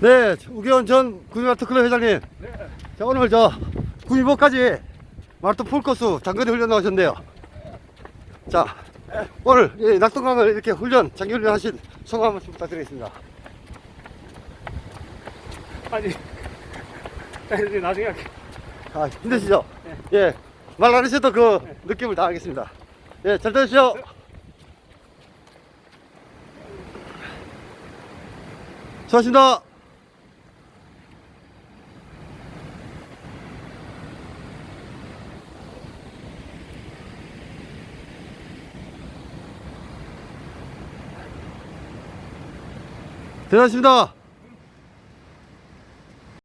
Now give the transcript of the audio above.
네, 우기원 전 구미마라톤 클럽 회장님. 자, 오늘 저 구미보까지 마라톤 풀코스 장거리 훈련 나오셨네요. 자, 오늘 이 낙동강을 이렇게 훈련, 장기 훈련 하신 소감 한 말씀 부탁드리겠습니다. 아니, 아니, 나중에 할게. 아, 힘드시죠? 예. 말 안 하셔도 그 느낌을 다 알겠습니다. 예, 잘 되십시오. 수고하십니다. 대단하십니다.